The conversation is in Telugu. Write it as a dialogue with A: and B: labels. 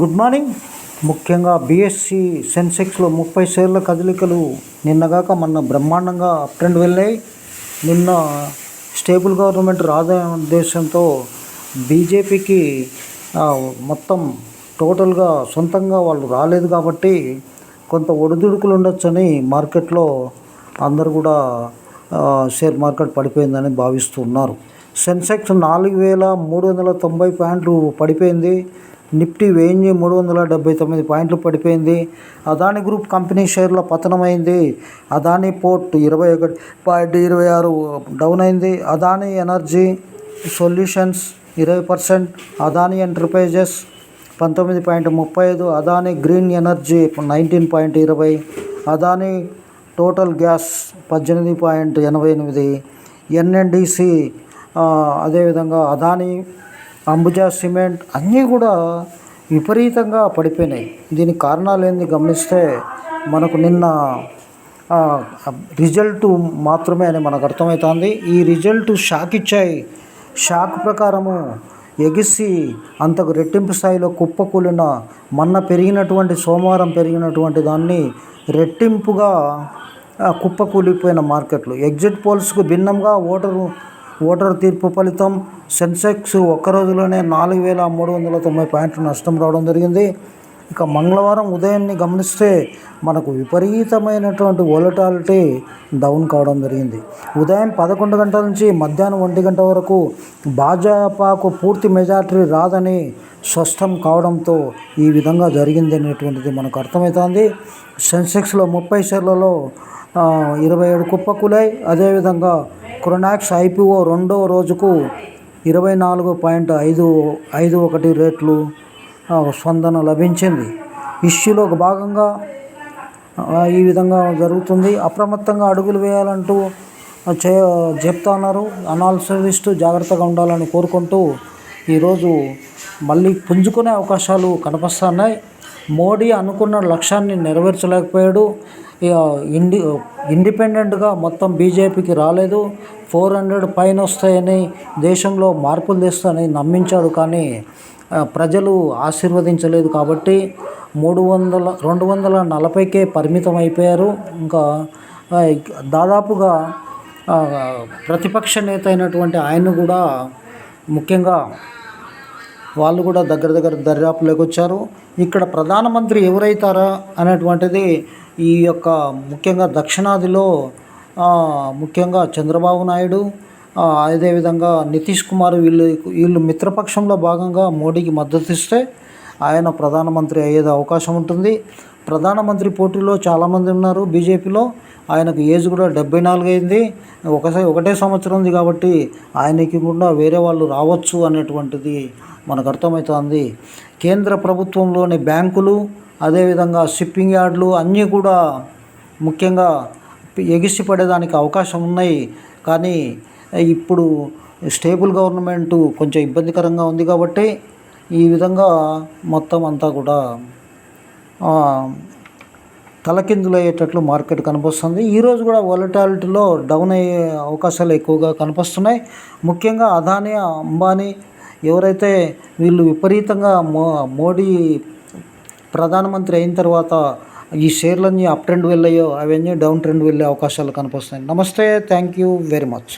A: Good morning. ముఖ్యంగా బీఎస్సీ సెన్సెక్స్లో ముప్పై షేర్ల కదలికలు నిన్నగాక మొన్న బ్రహ్మాండంగా అప్ ట్రెండ్ వెళ్ళాయి. నిన్న స్టేబుల్ గవర్నమెంట్ రాదనే ఉద్దేశంతో బీజేపీకి మొత్తం టోటల్గా సొంతంగా వాళ్ళు రాలేదు కాబట్టి కొంత ఒడిదుడుకులు ఉండొచ్చని మార్కెట్లో అందరు కూడా షేర్ మార్కెట్ పడిపోయిందని భావిస్తున్నారు. సెన్సెక్స్ నాలుగు వేల మూడు వందల తొంభై పాయింట్లు పడిపోయింది. నిఫ్టీ వెయ్యి మూడు వందల డెబ్బై తొమ్మిది పాయింట్లు పడిపోయింది. అదాని గ్రూప్ కంపెనీ షేర్ల పతనమైంది. అదాని పోర్ట్ ఇరవై ఒకటి పాయింట్ ఇరవై ఆరు డౌన్ అయింది అదాని ఎనర్జీ సొల్యూషన్స్ ఇరవై పర్సెంట్. అదాని ఎంటర్ప్రైజెస్ పంతొమ్మిది పాయింట్ ముప్పై ఐదు. Adani green energy nineteen point ఇరవై. అదాని టోటల్ గ్యాస్ పద్దెనిమిది పాయింట్ ఎనభై ఎనిమిది. ఎన్ఎన్డిసి అదేవిధంగా అదాని అంబుజా సిమెంట్ అన్నీ కూడా విపరీతంగా పడిపోయినాయి. దీనికి కారణాలు ఏంది గమనిస్తే మనకు నిన్న రిజల్ట్ మాత్రమే అని మనకు అర్థమవుతుంది. ఈ రిజల్ట్ షాక్ ఇచ్చాయి. షాక్ ప్రకారము ఎగిసి అంతకు రెట్టింపు స్థాయిలో కుప్పకూలిన మొన్న పెరిగినటువంటి సోమవారం పెరిగినటువంటి దాన్ని రెట్టింపుగా కుప్పకూలిపోయిన మార్కెట్లు. ఎగ్జిట్ పోల్స్కు భిన్నంగా ఓటరు ఓటర్ తీర్పు ఫలితం సెన్సెక్స్ ఒక్క రోజులోనే నాలుగు వేల మూడు వందల తొంభై పాయింట్లు నష్టం రావడం జరిగింది. ఇక మంగళవారం ఉదయాన్ని గమనిస్తే మనకు విపరీతమైనటువంటి వోలటాలిటీ డౌన్ కావడం జరిగింది. ఉదయం పదకొండు గంటల నుంచి మధ్యాహ్నం ఒంటి గంట వరకు భాజపాకు పూర్తి మెజార్టీ రాదని స్పష్టం కావడంతో ఈ విధంగా జరిగింది అనేటువంటిది మనకు అర్థమవుతోంది సెన్సెక్స్లో ముప్పై షేర్లలో ఇరవై ఏడు కుప్పకులాయి. అదేవిధంగా క్రొనాక్స్ ఐపీఓ రెండో రోజుకు ఇరవై నాలుగు పాయింట్ ఐదు ఐదు ఒకటి రేట్లు స్పందన లభించింది. ఇష్యూలో ఒక భాగంగా ఈ విధంగా జరుగుతుంది. అప్రమత్తంగా అడుగులు వేయాలంటూ చే చెప్తా ఉన్నారు అనాలిసిస్ట్ జాగ్రత్తగా ఉండాలని కోరుకుంటూ ఈరోజు మళ్ళీ పుంజుకునే అవకాశాలు కనిపిస్తున్నాయి. మోడీ అనుకున్న లక్ష్యాన్ని నెరవేర్చలేకపోయాడు. ఇండి ఇండిపెండెంట్గా మొత్తం బీజేపీకి రాలేదు. ఫోర్ హండ్రెడ్ పైన వస్తాయని దేశంలో మార్పులు తెస్తాయని నమ్మించాడు కానీ ప్రజలు ఆశీర్వదించలేదు కాబట్టి మూడు వందల రెండు వందల నలభైకే పరిమితం అయిపోయారు. ఇంకా దాదాపుగా ప్రతిపక్ష నేత అయినటువంటి ఆయన కూడా ముఖ్యంగా వాళ్ళు కూడా దగ్గర దగ్గర దర్యాప్తులోకి వచ్చారు. ఇక్కడ ప్రధానమంత్రి ఎవరైతారా అనేటువంటిది ఈ యొక్క ముఖ్యంగా దక్షిణాదిలో ముఖ్యంగా చంద్రబాబు నాయుడు అదేవిధంగా నితీష్ కుమార్ వీళ్ళు వీళ్ళు మిత్రపక్షంలో భాగంగా మోడీకి మద్దతు ఇస్తే ఆయన ప్రధానమంత్రి అయ్యేది అవకాశం ఉంటుంది. ప్రధానమంత్రి పోటీలో చాలామంది ఉన్నారు బీజేపీలో. ఆయనకు ఏజ్ కూడా డెబ్బై నాలుగు అయింది. ఒకసారి ఒకటే సంవత్సరం ఉంది కాబట్టి ఆయనకి కూడా వేరే వాళ్ళు రావచ్చు అనేటువంటిది మనకు అర్థమవుతోంది. కేంద్ర ప్రభుత్వంలోని బ్యాంకులు అదేవిధంగా షిప్పింగ్ యార్డులు అన్నీ కూడా ముఖ్యంగా ఎగిసి పడేదానికి అవకాశం ఉన్నాయి. కానీ ఇప్పుడు స్టేబుల్ గవర్నమెంట్ కొంచెం ఇబ్బందికరంగా ఉంది కాబట్టి ఈ విధంగా మొత్తం అంతా కూడా తలకిందులయ్యేటట్లు మార్కెట్ కనిపిస్తుంది. ఈరోజు కూడా వాలటాలిటీలో డౌన్ అయ్యే అవకాశాలు ఎక్కువగా కనిపిస్తున్నాయి. ముఖ్యంగా అదానీ అంబానీ ఎవరైతే వీళ్ళు విపరీతంగా మో మోడీ ప్రధానమంత్రి అయిన తర్వాత ఈ షేర్లన్నీ అప్ ట్రెండ్ వెళ్ళాయో అవన్నీ డౌన్ ట్రెండ్ వెళ్ళే అవకాశాలు కనిపిస్తున్నాయి. నమస్తే థ్యాంక్ యూ వెరీ మచ్.